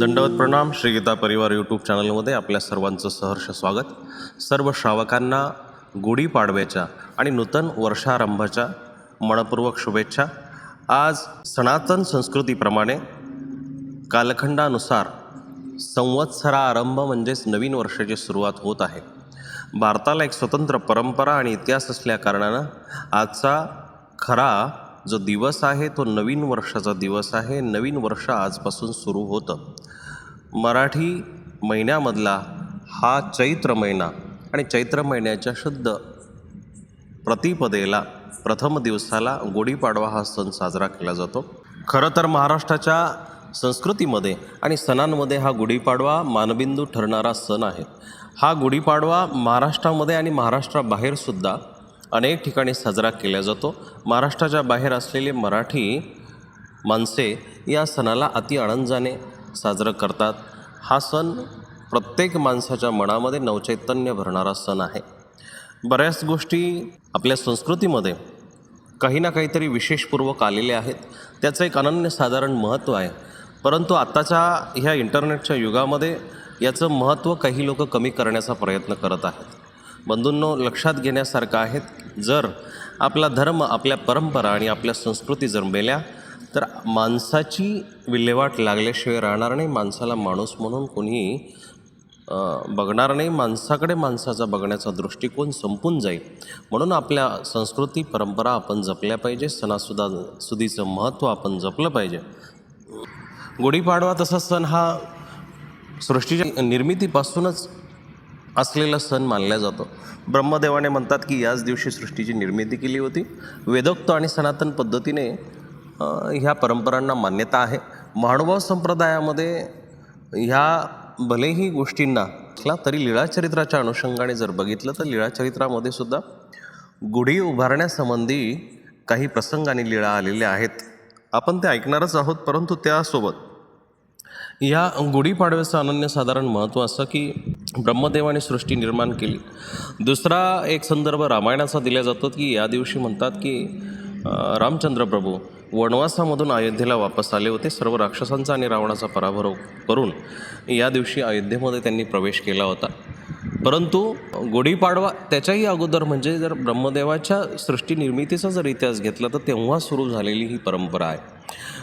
दंडवत प्रणाम. श्री गीता परिवार यूट्यूब चॅनलमध्ये आपल्या सर्वांचं सहर्ष स्वागत. सर्व श्रावकांना गुढीपाडव्याच्या आणि नूतन वर्षारंभाच्या मनपूर्वक शुभेच्छा. आज सनातन संस्कृतीप्रमाणे कालखंडानुसार संवत्सरा आरंभ म्हणजेच नवीन वर्षाची सुरुवात होत आहे. भारताला एक स्वतंत्र परंपरा आणि इतिहास असल्या कारणानं आजचा खरा जो दिवस आहे तो नवीन वर्षाचा दिवस आहे. नवीन वर्ष आजपासून सुरू होतं. मराठी महिन्यामधला हा चैत्र महिना आणि चैत्र महिन्याच्या शुद्ध प्रतिपदेला प्रथम दिवसाला गुढीपाडवा हा सण साजरा केला जातो. खरं तर महाराष्ट्राच्या संस्कृतीमध्ये आणि सणांमध्ये हा गुढीपाडवा मानबिंदू ठरणारा सण आहे. हा गुढीपाडवा महाराष्ट्रामध्ये आणि महाराष्ट्राबाहेरसुद्धा अनेक ठिकाणी साजरा केला जातो. महाराष्ट्राच्या बाहेर असलेले मराठी माणसे या सणाला अति आनंदाने साजरं करतात. हा सण प्रत्येक माणसाच्या मनामध्ये नवचैतन्य भरणारा सण आहे. बऱ्याच गोष्टी आपल्या संस्कृतीमध्ये काही ना काहीतरी विशेषपूर्वक आलेले आहेत. त्याचं एक अनन्यसाधारण महत्त्व आहे. परंतु आत्ताच्या ह्या इंटरनेटच्या युगामध्ये याचं महत्त्व काही लोक कमी करण्याचा प्रयत्न करत आहेत. बंधूंनो लक्षात घेण्यासारखं आहेत जर आपला धर्म आपल्या परंपरा आणि आपल्या संस्कृती जर मेल्या तर माणसाची विल्हेवाट लागल्याशिवाय राहणार नाही माणसाला माणूस म्हणून. कोणी बघणार नाही. माणसाकडे माणसाचा बघण्याचा दृष्टिकोन संपून जाईल. म्हणून आपल्या संस्कृती परंपरा आपण जपल्या पाहिजे. सणासुदा सुदीचं महत्त्व आपण जपलं पाहिजे. गुढीपाडवा तसा सण हा सृष्टीच्या निर्मितीपासूनच असलेला सण मानला जातो. ब्रह्मदेवाने म्हणतात की याच दिवशी सृष्टीची निर्मिती केली होती. वेदोक्त आणि सनातन पद्धतीने ह्या परंपरांना मान्यता आहे. महानुभाव संप्रदायामध्ये ह्या भलेही गोष्टींना असला तरी लीळाचरित्राच्या अनुषंगाने जर बघितलं तर लीळाचरित्रामध्ये सुद्धा गुढी उभारण्यासंबंधी काही प्रसंग आणि लीळा आलेल्या आहेत. आपण ते ऐकणारच आहोत परंतु त्यासोबत या गुढीपाडव्याचं अनन्यसाधारण महत्त्व असं की ब्रह्मदेवाने सृष्टी निर्माण केली. दुसरा एक संदर्भ रामायणाचा दिला जातो की या दिवशी म्हणतात की रामचंद्र प्रभू वनवासामधून अयोध्येला वापस आले होते. सर्व राक्षसांचा आणि रावणाचा पराभव करून या दिवशी अयोध्येमध्ये त्यांनी प्रवेश केला होता. परंतु गुढीपाडवा त्याच्याही अगोदर म्हणजे जर ब्रह्मदेवाच्या सृष्टी निर्मितीचा जर इतिहास घेतला तर तेव्हा सुरू झालेली ही परंपरा आहे.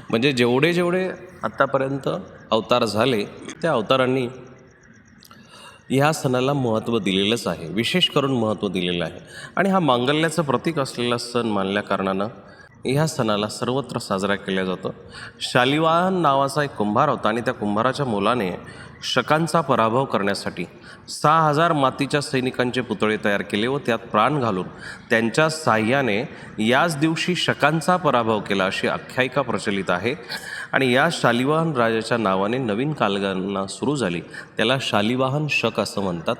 म्हणजे जेवढे जेवढे आत्तापर्यंत अवतार झाले त्या अवतारांनी ह्या सणाला महत्त्व दिलेलंच आहे. विशेष करून महत्त्व दिलेलं आहे. आणि हा मांगल्याचं प्रतीक असलेला सण मानल्या कारणानं ह्या सणाला सर्वत्र साजरा केला जातो. शालिवाहन नावाचा एक कुंभार होता आणि त्या कुंभाराच्या मुलाने शकांचा पराभव करण्यासाठी सहा हजार मातीच्या सैनिकांचे पुतळे तयार केले व त्यात प्राण घालून त्यांच्या साह्याने याच दिवशी शकांचा पराभव केला अशी आख्यायिका प्रचलित आहे. आणि या शालिवाहन राजाच्या नावाने नवीन कालगणना सुरू झाली. त्याला शालिवाहन शक असं म्हणतात.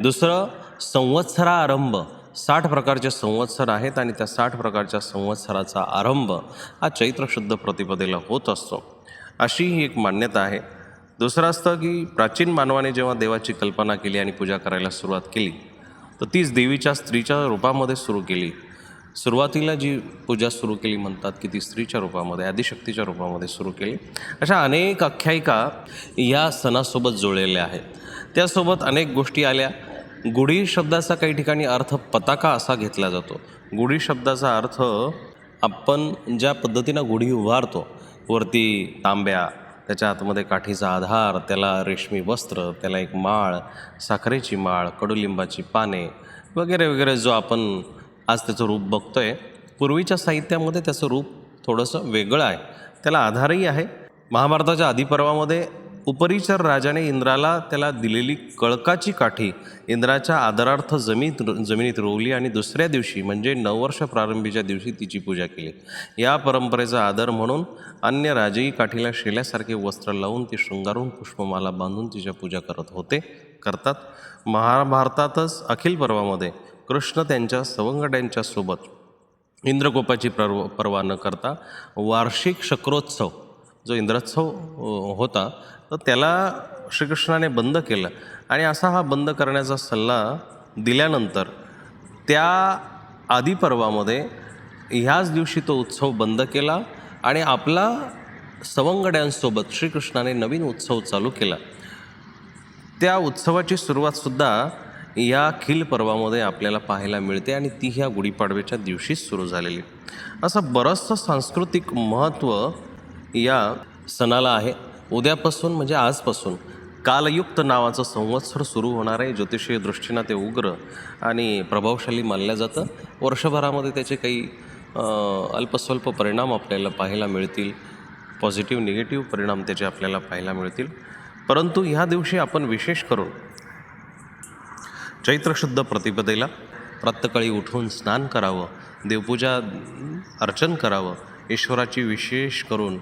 दुसरं संवत्सरा आरंभ. साठ प्रकारचे संवत्सर आहेत आणि त्या साठ प्रकारच्या संवत्सराचा आरंभ हा चैत्र शुद्ध प्रतिपदेला होत असतो. अशी ही एक मान्यता आहे. दुसरं असतं की प्राचीन मानवाने जेव्हा देवाची कल्पना केली आणि पूजा करायला सुरुवात केली तर तीच देवीच्या स्त्रीच्या रूपामध्ये सुरू केली. सुरुवातीला जी पूजा सुरू केली म्हणतात की ती स्त्रीच्या रूपामध्ये आदिशक्तीच्या रूपामध्ये सुरू केली अशा अनेक आख्यायिका या सणासोबत जुळलेल्या आहेत. त्यासोबत अनेक गोष्टी आल्या. गुढी शब्दाचा काही ठिकाणी अर्थ पताका असा घेतला जातो. गुढी शब्दाचा अर्थ आपण ज्या पद्धतीनं गुढी उभारतो वरती तांब्या त्याच्या आतमध्ये काठीचा आधार त्याला रेशमी वस्त्र त्याला एक माळ साखरेची माळ कडुलिंबाची पाने वगैरे वगैरे जो आपण आज त्याचं रूप बघतो आहे पूर्वीच्या साहित्यामध्ये त्याचं रूप थोडंसं वेगळं आहे. त्याला आधारही आहे. महाभारताच्या आधीपर्वामध्ये उपरिचर राजाने इंद्राला त्याला दिलेली कळकाची काठी इंद्राच्या आदरार्थ जमीत जमिनीत रोवली आणि दुसऱ्या दिवशी म्हणजे नववर्ष प्रारंभीच्या दिवशी तिची पूजा केली. या परंपरेचा आदर म्हणून अन्य राजेही काठीला शेल्यासारखे वस्त्र लावून ती शृंगारून पुष्पमाला बांधून तिच्या पूजा करत होते करतात. महाभारतातच अखिल पर्वामध्ये कृष्ण त्यांच्या सवंगड्यांच्या सोबत इंद्रकोपाची पर्व पर्वा न करता वार्षिक शक्रोत्सव जो इंद्रोत्सव होता तर त्याला श्रीकृष्णाने बंद केलं. आणि असा हा बंद करण्याचा सल्ला दिल्यानंतर त्या आदिपर्वामध्ये ह्याच दिवशी तो उत्सव बंद केला आणि आपला सवंगड्यांसोबत श्रीकृष्णाने नवीन उत्सव चालू केला. त्या उत्सवाची सुरुवातसुद्धा या खिल पर्वामध्ये आपल्याला पाहायला मिळते आणि ती ह्या गुढीपाडव्याच्या दिवशीच सुरू झालेली. असं बरंचसं सांस्कृतिक महत्त्व या सणाला आहे. उद्यापासून म्हणजे आजपासून कालयुक्त नावाचं संवत्सर सुरू होणार आहे. ज्योतिषीय दृष्टीनं ते उग्र आणि प्रभावशाली मानलं जातं. वर्षभरामध्ये त्याचे काही अल्पस्वल्प परिणाम आपल्याला पाहायला मिळतील. पॉझिटिव्ह निगेटिव्ह परिणाम त्याचे आपल्याला पाहायला मिळतील. परंतु ह्या दिवशी आपण विशेष करून चैत्रशुद्ध प्रतिपदेला प्रातकाळी उठून स्नान करावं देवपूजा अर्चन करावं ईश्वराची विशेष करून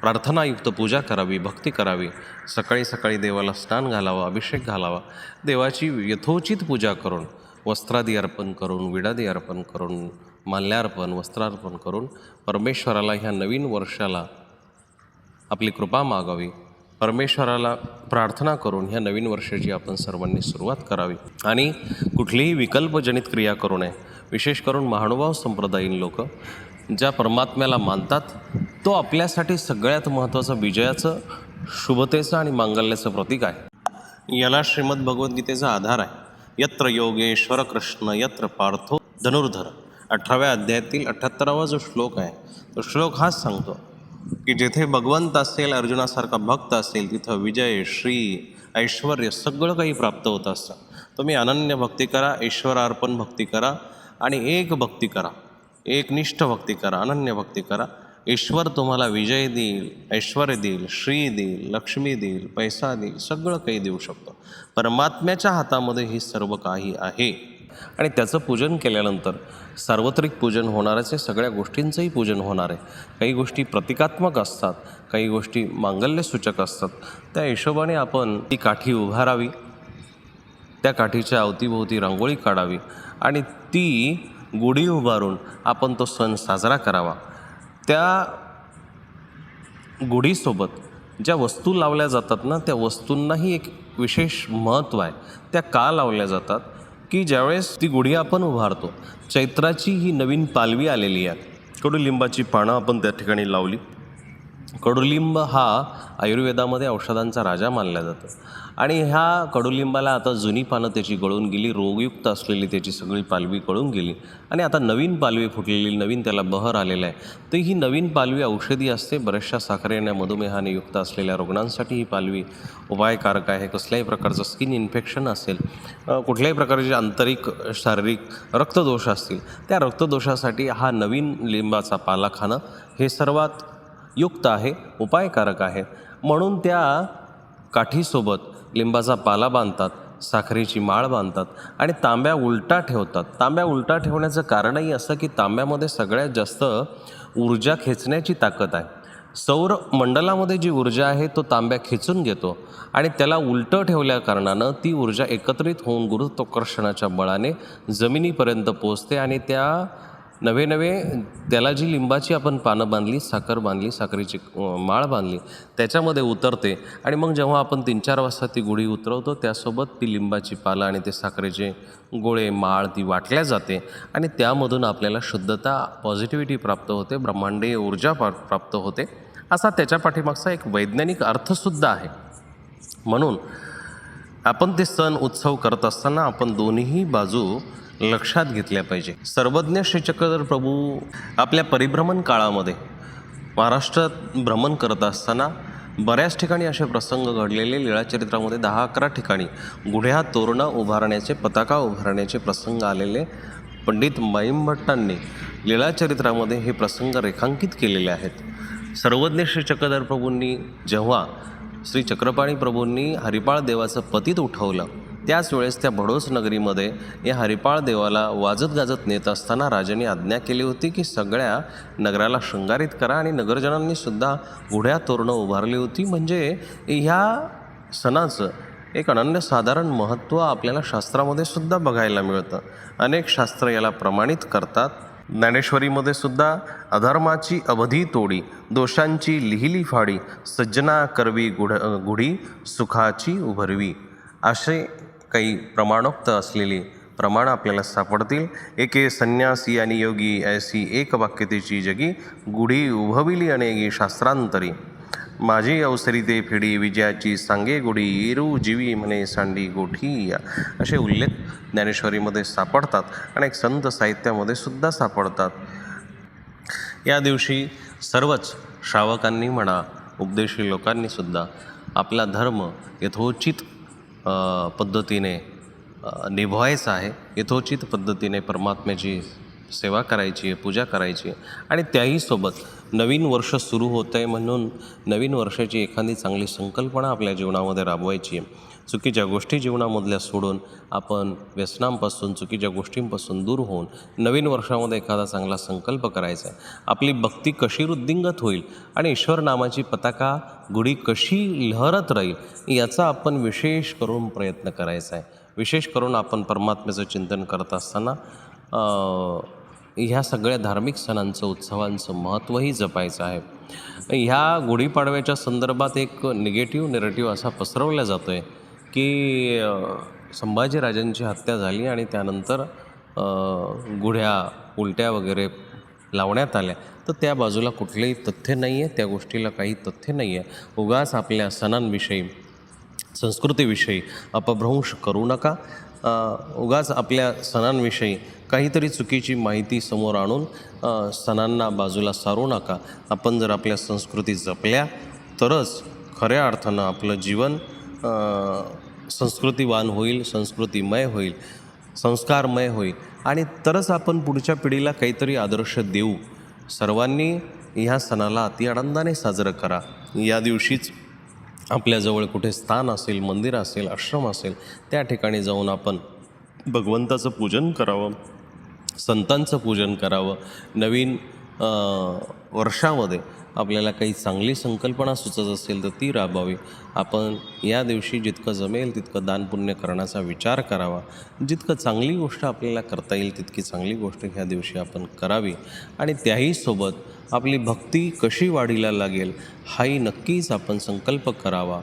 प्रार्थनायुक्त पूजा करावी भक्ती करावी सकाळी सकाळी देवाला स्नान घालावं अभिषेक घालावा देवाची यथोचित पूजा करून वस्त्रादी अर्पण करून विडादी अर्पण करून माल्यार्पण वस्त्रार्पण करून परमेश्वराला ह्या नवीन वर्षाला आपली कृपा मागावी. परमेश्वराला प्रार्थना करून ह्या नवीन वर्षाची आपण सर्वांनी सुरुवात करावी. आणि कुठलीही विकल्पजनित क्रिया करू नये. विशेष करून महानुभाव संप्रदायीन लोक ज्या परमात्म्याला मानतात तो आपल्यासाठी सगळ्यात महत्त्वाचं विजयाचं शुभतेचं आणि मांगल्याचं प्रतीक आहे. याला श्रीमद भगवद्गीतेचा आधार आहे. यत्र योगेश्वर कृष्ण यत्र पार्थो धनुर्धर. अठराव्या अध्यायातील अठ्ठ्याहत्तरावा जो श्लोक आहे तो श्लोक हाच सांगतो. की जेथे भगवंत असेल अर्जुनासारखा भक्त असेल तिथं विजय श्री ऐश्वर सगळं काही प्राप्त होत असतं. तुम्ही अनन्य भक्ती करा ईश्वरार्पण भक्ती करा आणि एक भक्ती करा एकनिष्ठ भक्ती करा अनन्य भक्ती करा. ईश्वर तुम्हाला विजय देईल ऐश्वर देईल श्री देईल लक्ष्मी देईल पैसा देईल सगळं काही देऊ शकतो. परमात्म्याच्या हातामध्ये हे सर्व काही आहे. आणि त्याचं पूजन केल्यानंतर सार्वत्रिक पूजन होणारच आहे. सगळ्या गोष्टींचंही पूजन होणार आहे. काही गोष्टी प्रतिकात्मक असतात काही गोष्टी मांगल्यसूचक असतात. त्या हिशोबाने आपण ती काठी उभारावी त्या काठीच्या अवतीभोवती रांगोळी काढावी आणि ती गुढी उभारून आपण तो सण साजरा करावा. त्या गुढीसोबत ज्या वस्तू लावल्या जातात ना त्या वस्तूंनाही एक विशेष महत्त्व आहे. त्या का लावल्या जातात? की ज्यावेळेस ती गुढी आपण उभारतो चैत्राची ही नवीन पालवी आलेली आहे. कडुलिंबाची पानं आपण त्या ठिकाणी लावली. कडुलिंब हा आयुर्वेदामध्ये औषधांचा राजा मानला जातो. आणि ह्या कडुलिंबाला आता जुनी पानं त्याची गळून गेली रोगयुक्त असलेली त्याची सगळी पालवी गळून गेली. आणि आता नवीन पालवी फुटलेली नवीन त्याला बहर आलेला आहे. तर ही नवीन पालवी औषधी असते. बऱ्याचशा साखरेने मधुमेहाने युक्त असलेल्या रुग्णांसाठी ही पालवी उपायकारक आहे. कसल्याही प्रकारचं स्किन इन्फेक्शन असेल कुठल्याही प्रकारचे आंतरिक शारीरिक रक्तदोष असतील त्या रक्तदोषासाठी हा नवीन लिंबाचा पाला खाणं हे सर्वात युक्त आहे उपायकारक आहे. म्हणून त्या काठीसोबत लिंबाचा पाला बांधतात साखरेची माळ बांधतात आणि तांब्या उलटा ठेवतात. तांब्या उलटा ठेवण्याचं कारणही असं की तांब्यामध्ये सगळ्यात जास्त ऊर्जा खेचण्याची ताकद आहे. सौर मंडलामध्ये जी ऊर्जा आहे तो तांब्या खेचून घेतो आणि त्याला उलटं ठेवल्या कारणानं ती ऊर्जा एकत्रित होऊन गुरुत्वाकर्षणाच्या बळाने जमिनीपर्यंत पोचते आणि त्या नवे नवे त्याला जी लिंबाची आपण पानं बांधली साखर बांधली साखरेची माळ बांधली त्याच्यामध्ये उतरते आणि मग जेव्हा आपण तीन चार वाजता ती गुढी उतरवतो त्यासोबत ती लिंबाची पालं आणि ते साखरेचे गोळे माळ ती वाटल्या जाते आणि त्यामधून आपल्याला शुद्धता पॉझिटिव्हिटी प्राप्त होते ब्रह्मांडीय ऊर्जा प्रा प्राप्त होते. असा त्याच्या पाठीमागचा एक वैज्ञानिक अर्थसुद्धा आहे. म्हणून आपण ते सण उत्सव करत असताना आपण दोन्ही बाजू लक्षात घेतल्या पाहिजे. सर्वज्ञ श्री चक्रधर प्रभू आपल्या परिभ्रमण काळामध्ये महाराष्ट्रात भ्रमण करत असताना बऱ्याच ठिकाणी असे प्रसंग घडलेले लीळाचरित्रामध्ये दहा अकरा ठिकाणी गुढ्या तोरणं उभारण्याचे पताका उभारण्याचे प्रसंग आलेले पंडित माईमभट्टांनी लीळाचरित्रामध्ये हे प्रसंग रेखांकित केलेले आहेत. सर्वज्ञ श्री चक्रधर प्रभूंनी जेव्हा श्री चक्रपाणी प्रभूंनी हरिपाळ देवाचं पतीत उठवलं त्याच वेळेस त्या भडोस नगरीमध्ये या हरिपाळ देवाला वाजत गाजत नेत असताना राजाने आज्ञा केली होती की सगळ्या नगराला शृंगारित करा आणि नगरजनांनी सुद्धा गुढ्या तोरणं उभारली होती. म्हणजे ह्या सणाचं एक अनन्यसाधारण महत्त्व आपल्याला शास्त्रामध्ये सुद्धा बघायला मिळतं. अनेक शास्त्र याला प्रमाणित करतात. ज्ञानेश्वरीमध्ये सुद्धा अधर्माची अवधी तोडी दोषांची लिहिली फाडी सज्जना करवी गुढ गुढी सुखाची उभरवी असे काही प्रमाणोक्त असलेली प्रमाण आपल्याला सापडतील. एके संन्यासी आणि योगी ऐसी एक वाक्यतेची जगी गुढी उभविली अनेगी शास्त्रांतरी. माझी अवसरी ते फिडी विजयाची सांगे गुढी इरू जीवी म्हणे सांडी गोठी. असे उल्लेख ज्ञानेश्वरीमध्ये सापडतात. अनेक संत साहित्यामध्ये सुद्धा सापडतात. या दिवशी सर्वच श्रावकांनी म्हणा उपदेशी लोकांनी सुद्धा आपला धर्म यथोचित पद्धतीने निभवायचं आहे यथोचित पद्धतीने परमात्म्याची सेवा करायची आहे पूजा करायची आहे. आणि त्याही सोबत नवीन वर्ष सुरू होतं आहे म्हणून नवीन वर्षाची एखादी चांगली संकल्पना आपल्या जीवनामध्ये राबवायची आहे. चुकीच्या गोष्टी जीवनामधल्या सोडून आपण व्यसनांपासून चुकीच्या गोष्टींपासून दूर होऊन नवीन वर्षामध्ये एखादा चांगला संकल्प करायचा आहे. आपली भक्ती कशी वृद्धिंगत होईल आणि ईश्वर नामाची पताका गुढी कशी लहरत राहील याचा आपण विशेष करून प्रयत्न करायचा आहे. विशेष करून आपण परमात्म्याचं चिंतन करत असताना ह्या सगळ्या धार्मिक सणांचं उत्सवांचं महत्त्वही जपायचं आहे. ह्या गुढीपाडव्याच्या संदर्भात एक निगेटिव्ह नेरेटिव्ह असा पसरवला जातो आहे की संभाजीराजांची हत्या झाली आणि त्यानंतर गुढ्या उलट्या वगैरे लावण्यात आल्या. तर त्या बाजूला कुठलंही तथ्य नाही आहे त्या गोष्टीला काही तथ्य नाही आहे उगाच आपल्या सणांविषयी संस्कृतीविषयी अपभ्रंश करू नका. उगाच आपल्या सणांविषयी काहीतरी चुकीची माहिती समोर आणून सणांना बाजूला सारू नका. आपण जर आपल्या संस्कृती जपल्या तरच खऱ्या अर्थानं आपलं जीवन संस्कृतीवान होईल संस्कृतीमय होईल संस्कारमय होईल. आणि तरच आपण पुढच्या पिढीला काहीतरी आदर्श देऊ. सर्वांनी ह्या सणाला अति आनंदाने साजरं करा. या दिवशीच आपल्याजवळ कुठे स्थान असेल मंदिर असेल आश्रम असेल त्या ठिकाणी जाऊन आपण भगवंताचं पूजन करावं संतांचं पूजन करावं. नवीन वर्षामध्ये आपल्याला काही चांगली संकल्पना सुचत असेल तर ती राबावी आपण या दिवशी जितकं जमेल तितकं दानपुण्य करण्याचा विचार करावा. जितकं चांगली गोष्ट आपल्याला करता येईल तितकी चांगली गोष्ट ह्या दिवशी आपण करावी. आणि त्याही सोबत आपली भक्ती कशी वाढीला लागेल हाही नक्कीच आपण संकल्प करावा.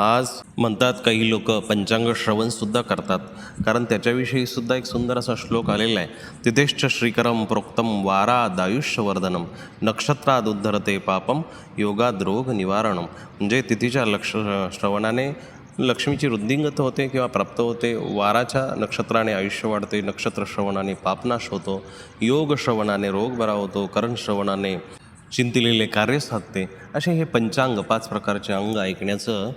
आज म्हणतात काही लोक पंचांग श्रवणसुद्धा करतात. कारण त्याच्याविषयी सुद्धा एक सुंदर असा श्लोक आलेला आहे. तिथेश्च श्रीकरम प्रोक्तम वारादायुष्यवर्धनम नक्षत्राद उद्धरते पापम योगाद रोग निवारणम म्हणजे तिथीच्या लक्ष श्रवणाने लक्ष्मीची वृद्धिंगत होते किंवा प्राप्त होते. वाराच्या नक्षत्राने आयुष्य वाढते नक्षत्र श्रवणाने पापनाश होतो. योग श्रवणाने रोग बरा होतो करण श्रवणाने चिंतिलेले कार्य साधते. असे हे पंचांग पाच प्रकारचे अंग ऐकण्याचं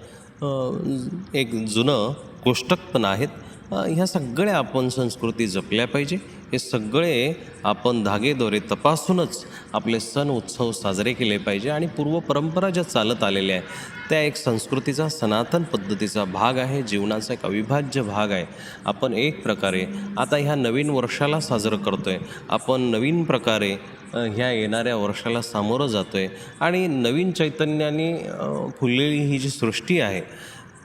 एक जुनं कोष्टक पण आहेत. ह्या सगळ्या आपण संस्कृती जपल्या पाहिजे. हे सगळे आपण धागेदोरे तपासूनच आपले सण उत्सव साजरे केले पाहिजे आणि पूर्व परंपरा ज्या चालत आलेल्या आहेत त्या एक संस्कृतीचा सनातन पद्धतीचा भाग आहे जीवनाचा एक अविभाज्य भाग आहे. आपण एक प्रकारे आता ह्या नवीन वर्षाला साजरं करतो आहे आपण नवीन प्रकारे ह्या येणाऱ्या वर्षाला सामोरं जातो आहे आणि नवीन चैतन्याने फुललेली ही जी सृष्टी आहे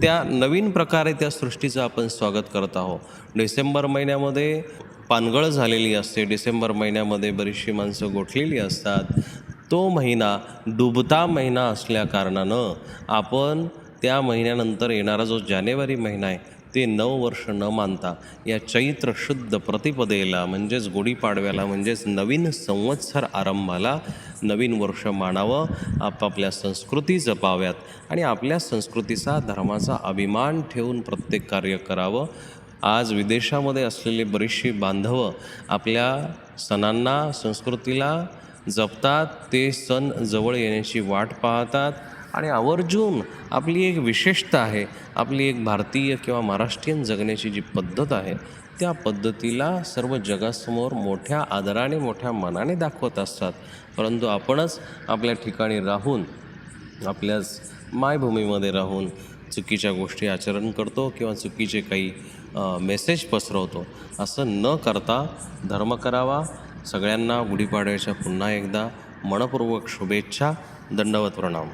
त्या नवीन प्रकारे त्या सृष्टीचं आपण स्वागत करत आहोत. डिसेंबर महिन्यामध्ये पानगळ झालेली असते. डिसेंबर महिन्यामध्ये बरीचशी माणसं गोठलेली असतात. तो महिना डुबता महिना असल्या कारणानं आपण त्या महिन्यानंतर येणारा जो जानेवारी महिना आहे ते नऊ वर्ष न मानता या चैत्र शुद्ध प्रतिपदेला म्हणजेच गुढीपाडव्याला म्हणजेच नवीन संवत्सर आरंभाला नवीन वर्ष मानावं. आपापल्या संस्कृती जपाव्यात आणि आपल्या संस्कृतीचा धर्माचा अभिमान ठेवून प्रत्येक कार्य करावं. आज विदेशामध्ये असलेले बरीचशी बांधवं आपल्या सणांना संस्कृतीला जपतात. ते सण जवळ येण्याची वाट पाहतात. आणि आवर्जून आपली एक विशेषता आहे आपली एक भारतीय किंवा महाराष्ट्रीयन जगण्याची जी पद्धत आहे त्या पद्धतीला सर्व जगासमोर मोठ्या आदराने मोठ्या मनाने दाखवत असतात. परंतु आपणच आपल्या ठिकाणी राहून आपल्याच मायभूमीमध्ये राहून चुकीच्या गोष्टी आचरण करतो किंवा चुकीचे काही मेसेज पसरवतो. असं न करता धर्म करावा. सगळ्यांना गुढीपाडव्याच्या पुन्हा एकदा मनपूर्वक शुभेच्छा. दंडवत प्रणाम.